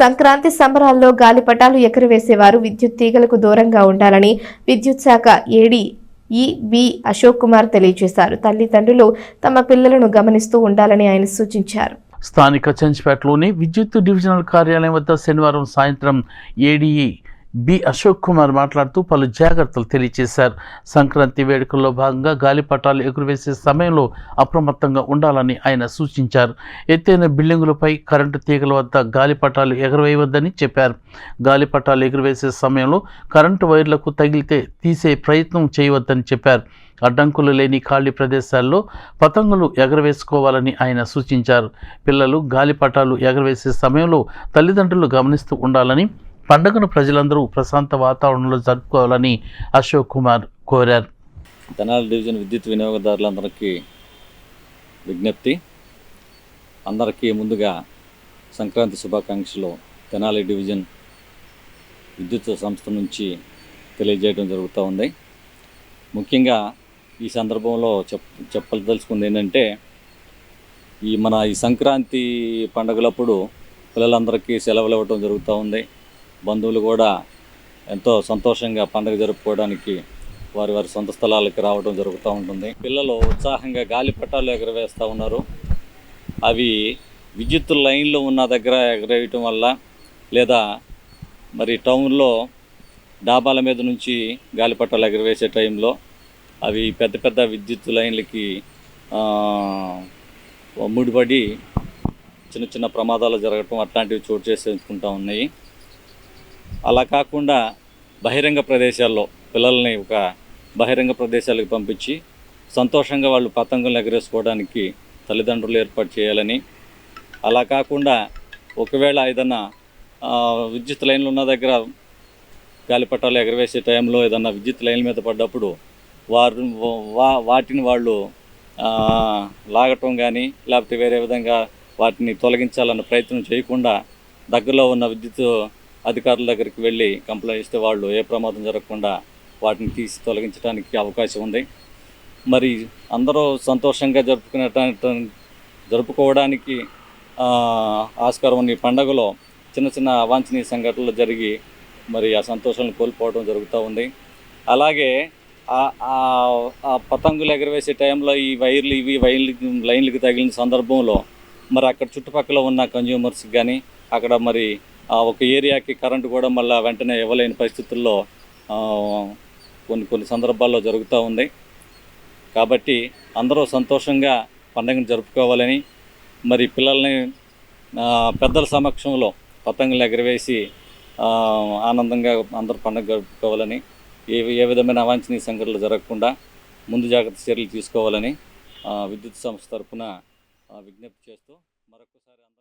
సంక్రాంతి సంబరాల్లో గాలిపటాలు ఎగరవేసేవారు విద్యుత్ తీగలకు దూరంగా ఉండాలని విద్యుత్ శాఖ ఏడీ ఈ బి అశోక్ కుమార్ తెలియజేశారు. తల్లిదండ్రులు తమ పిల్లలను గమనిస్తూ ఉండాలని ఆయన సూచించారు. స్థానిక చెంచుపేటలోని విద్యుత్ డివిజనల్ కార్యాలయం వద్ద శనివారం సాయంత్రం ఏడీఈ బి అశోక్ కుమార్ మాట్లాడుతూ పలు జాగ్రత్తలు తెలియజేశారు. సంక్రాంతి వేడుకల్లో భాగంగా గాలిపటాలు ఎగురవేసే సమయంలో అప్రమత్తంగా ఉండాలని ఆయన సూచించారు. ఎత్తైన బిల్డింగులపై కరెంటు తీగల వద్ద గాలిపటాలు ఎగరవేయవద్దని చెప్పారు. గాలిపటాలు ఎగురవేసే సమయంలో కరెంటు వైర్లకు తగిలితే తీసే ప్రయత్నం చేయవద్దని చెప్పారు. అడ్డంకులు లేని ఖాళీ ప్రదేశాల్లో పతంగులు ఎగరవేసుకోవాలని ఆయన సూచించారు. పిల్లలు గాలిపటాలు ఎగరవేసే సమయంలో తల్లిదండ్రులు గమనిస్తూ ఉండాలని పండుగను ప్రజలందరూ ప్రశాంత వాతావరణంలో జరుపుకోవాలని అశోక్ కుమార్ కోరారు. తెనాలి డివిజన్ విద్యుత్ వినియోగదారులందరికీ విజ్ఞప్తి. అందరికీ ముందుగా సంక్రాంతి శుభాకాంక్షలు తెనాలి డివిజన్ విద్యుత్ సంస్థ నుంచి తెలియజేయడం జరుగుతూ ఉంది. ముఖ్యంగా ఈ సందర్భంలో చెప్ చెప్పదలుచుకుంది ఏంటంటే ఈ మన ఈ సంక్రాంతి పండుగలప్పుడు పిల్లలందరికీ సెలవులు ఇవ్వడం జరుగుతూ ఉంది. బంధువులు కూడా ఎంతో సంతోషంగా పండుగ జరుపుకోవడానికి వారి వారి సొంత స్థలాలకి రావడం జరుగుతూ ఉంటుంది. పిల్లలు ఉత్సాహంగా గాలిపటాలు ఎగరవేస్తూ ఉన్నారు. అవి విద్యుత్ లైన్లు ఉన్న దగ్గర ఎగరేయటం వల్ల లేదా మరి టౌన్లో డాబాల మీద నుంచి గాలిపట్టాలు ఎగరవేసే టైంలో అవి పెద్ద పెద్ద విద్యుత్ లైన్లకి ముడిపడి చిన్న చిన్న ప్రమాదాలు జరగటం అట్లాంటివి చోటు చేసుకుంటూ ఉన్నాయి. అలా కాకుండా బహిరంగ ప్రదేశాల్లో పిల్లల్ని ఒక బహిరంగ ప్రదేశాలకు పంపించి సంతోషంగా వాళ్ళు పతంగులు ఎగరేసుకోవడానికి తల్లిదండ్రులు ఏర్పాటు చేయాలని. అలా కాకుండా ఒకవేళ ఏదన్నా విద్యుత్ లైన్లు ఉన్న దగ్గర గాలిపటాలు ఎగరవేసే టైంలో ఏదన్నా విద్యుత్ లైన్ల మీద పడ్డప్పుడు వారు వా వాటిని వాళ్ళు లాగటం కానీ లేకపోతే వేరే విధంగా వాటిని తొలగించాలన్న ప్రయత్నం చేయకుండా దగ్గరలో ఉన్న విద్యుత్ అధికారుల దగ్గరికి వెళ్ళి కంప్లైంట్ ఇస్తే వాళ్ళు ఏ ప్రమాదం జరగకుండా వాటిని తీసి తొలగించడానికి అవకాశం ఉంది. మరి అందరూ సంతోషంగా జరుపుకునే జరుపుకోవడానికి ఆస్కారం ఉన్న ఈ పండుగలో చిన్న చిన్న అవాంఛనీయ సంఘటనలు జరిగి మరి ఆ సంతోషాలను కోల్పోవడం జరుగుతూ ఉంది. అలాగే ఆ- పతంగులు ఎగరవేసే టైంలో ఈ వైర్లు ఇవి వైర్లు లైన్లకు తగిలిన సందర్భంలో మరి అక్కడ చుట్టుపక్కల ఉన్న కన్జ్యూమర్స్కి కానీ అక్కడ మరి ఒక ఏరియాకి కరెంటు కూడా మళ్ళీ వెంటనే ఇవ్వలేని పరిస్థితుల్లో కొన్ని కొన్ని సందర్భాల్లో జరుగుతూ ఉంది. కాబట్టి అందరూ సంతోషంగా పండుగను జరుపుకోవాలని మరి పిల్లల్ని పెద్దల సమక్షంలో పతంగులు ఎగరవేసి ఆనందంగా అందరూ పండుగ జరుపుకోవాలని ఏ ఏ విధమైన అవాంఛనీయ సంఘటనలు జరగకుండా ముందు జాగ్రత్త చర్యలు తీసుకోవాలని విద్యుత్ సంస్థ తరఫున విజ్ఞప్తి చేస్తూ మరొకసారి అందరూ